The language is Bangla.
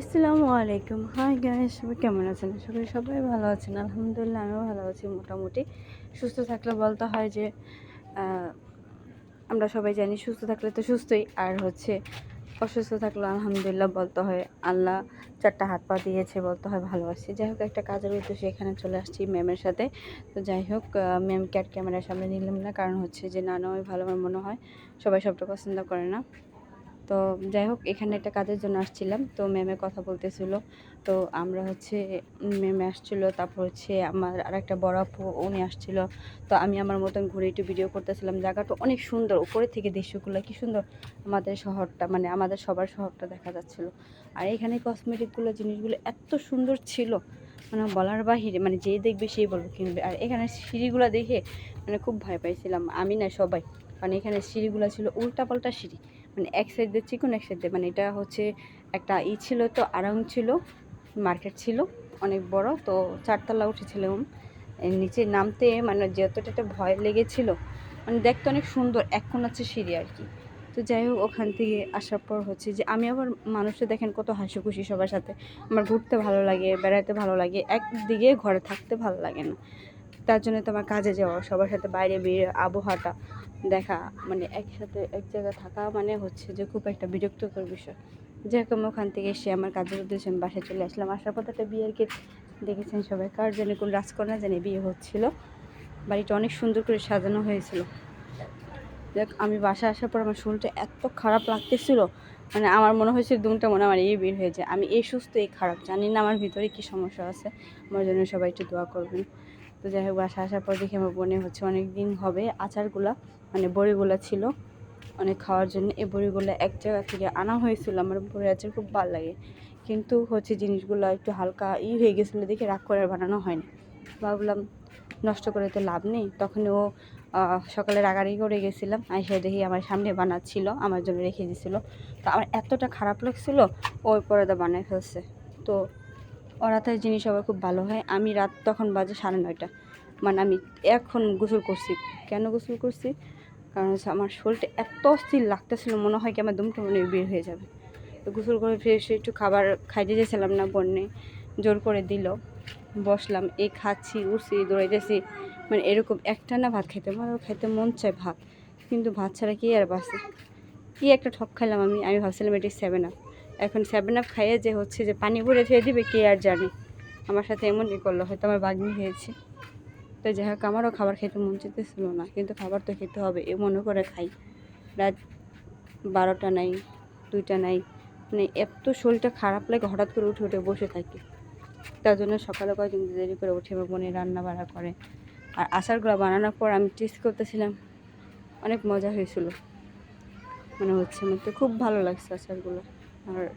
আসসালামু আলাইকুম। হাই গাইস সবাই কেমন আছেন? করি সবাই ভালো আছেন। আলহামদুলিল্লাহ, আমিও ভালো আছি মোটামুটি। সুস্থ থাকলে বলতে হয় যে আমরা সবাই জানি সুস্থ থাকলে তো সুস্থই। আর হচ্ছে, অসুস্থ থাকলে আলহামদুলিল্লাহ বলতে হয় আল্লাহ চারটা হাত পা দিয়েছে বলতে হয় ভালো আছি যাই হোক, একটা কাজের উদ্দেশ্যে এখানে চলে আসছি ম্যামের সাথে। তো যাই হোক ম্যাম ক্যাট ক্যামেরার সামনে নিলাম না, কারণ হচ্ছে যে না নয় ভালো আমার মনে হয়, সবাই সবটা পছন্দ করে না। তো যাই হোক এখানে একটা কাজের জন্য আসছিলাম। তো ম্যামে কথা বলতেছিল। তো আমরা হচ্ছে, ম্যামে আসছিল, তারপর হচ্ছে আমার আর একটা বড় আপু, উনি আসছিল। তো আমি আমার মতন ঘুরে একটু ভিডিও করতেছিলাম। জায়গাটা অনেক সুন্দর। উপরে থেকে দৃশ্যগুলো কি সুন্দর। আমাদের শহরটা মানে আমাদের সবার শহরটা দেখা যাচ্ছিল। আর এখানে কসমেটিকগুলো জিনিসগুলো এত সুন্দর ছিল। মানে বলার বাহিরে মানে যেই দেখবে সেই বলব কিনবে। আর এখানে সিঁড়িগুলো দেখে মানে খুব ভয় পাইছিলাম। আমি না সবাই। কারণ এখানে সিঁড়িগুলো ছিল উল্টা পাল্টা সিঁড়ি। মানে এক সাইড দিয়ে চিকন এক সাইড দিয়ে মানে এটা হচ্ছে একটা ই ছিল তো আরাম ছিল মার্কেট ছিল, অনেক বড়, তো চারতলা উঠেছিলাম। নিচে নামতে মানে যতটা একটা ভয় লেগেছিল মানে দেখতে অনেক সুন্দর, এখন আছে সিঁড়ি আর কি। তো যাই হোক, ওখান থেকে আসার পর হচ্ছে যে, আমি আবার মানুষটা দেখেন কত হাসি খুশি সবার সাথে। আমার ঘুরতে ভালো লাগে বেড়াতে ভালো লাগে, একদিকে ঘরে থাকতে ভালো লাগে না। তার জন্য তো আমার কাজে যাওয়া, সবার সাথে বাইরে বেরিয়ে আবহাওয়াটা। দেখা মানে একসাথে এক জায়গায় থাকা মানে হচ্ছে যে খুব একটা বিরক্তকর বিষয়। যেরকম ওখান থেকে এসে আমার কাজের উদ্দেশ্যে আমি বাসায় চলে আসলাম। আসার তো একটা বিয়ের কেক দেখেছেন সবাই। কার জানে কোন রাজকন্যা জানে বিয়ে হচ্ছিল। বাড়িটা অনেক সুন্দর করে সাজানো হয়েছিল। দেখ আমি বাসায় আসার পর আমার শরীরটা এত খারাপ লাগতেছিল। মানে আমার মনে হয়েছে দুমটা মনে আমার এই বের হয়েছে আমি এই সুস্থ, এই খারাপ, জানি না আমার ভিতরে কী সমস্যা আছে। আমার জন্য সবাই একটু দোয়া করবেন। তো যাই হোক বাসা আসার পর দেখি আমার বোনে হচ্ছে অনেক দিন হবে, আচারগুলা মানে বড়িগুলা ছিল অনেক খাওয়ার জন্য। এই বড়িগুলো এক জায়গা থেকে আনা হয়েছিল, আমার বড়ি আচার খুব ভালো লাগে। কিন্তু হচ্ছে জিনিসগুলো একটু হালকা ই হয়ে গেছিল দেখে রাগ করে বানানো হয়নি। ভাবলাম নষ্ট করে তো লাভ নেই। তখন ও সকালে রাগারাগি করে গেছিলাম, আইসা দেখি আমার সামনে বানাচ্ছিল, আমার জন্য রেখে দিয়েছিলো তো আমার এতটা খারাপ লাগছিল ওই পরে বানায় ফেলছে। তো ওরাতের জিনিস আবার খুব ভালো হয়। আমি রাত তখন বাজে সাড়ে নয়টা। মানে আমি এখন গোসল করছি। কেন গোসল করছি? কারণ হচ্ছে আমার শরীরটা এত অস্থির লাগতেছিল, মনে হয় কি আমার দুমটা মনে বের হয়ে যাবে। তো গোসল করে ফিরে এসে একটু খাবার খাইতে গেছিলাম না বন্যে। জোর করে দিল। বসলাম এই খাচ্ছি, উঠছি, দৌড়াইতেছি। মানে এরকম একটা না ভাত খাইতে আমার খাইতে মন চায় ভাত। কিন্তু ভাত ছাড়া কি আর বাসে কি একটা ঠক খাইলাম আমি আমি ভাবছিলাম এটি সেভেন আপ এখন সেভেন আপ খাইয়ে যে হচ্ছে যে পানি ভরে খেয়ে দিবে কে আর জানে। আমার সাথে এমনই করল, হয়তো আমার বাগনি হয়েছে। তো যাই হোক, আমারও খাবার খেতে মন চেতেছিল না, কিন্তু খাবার তো খেতে হবে, এ মনে করে খাই। রাত বারোটা নাই, দুইটা নাই মানে এত শরীরটা খারাপ লাগে হঠাৎ করে উঠে উঠে বসে থাকি। তার জন্য সকালে কয়েকদিন দেরি করে উঠে আমার বোনে রান্না বাড়া করে। আর আচারগুলো বানানোর পর আমি টেস্ট করতেছিলাম, অনেক মজা হয়েছিল। মনে হচ্ছে, আমার তো খুব ভালো লাগছে আচারগুলো। আর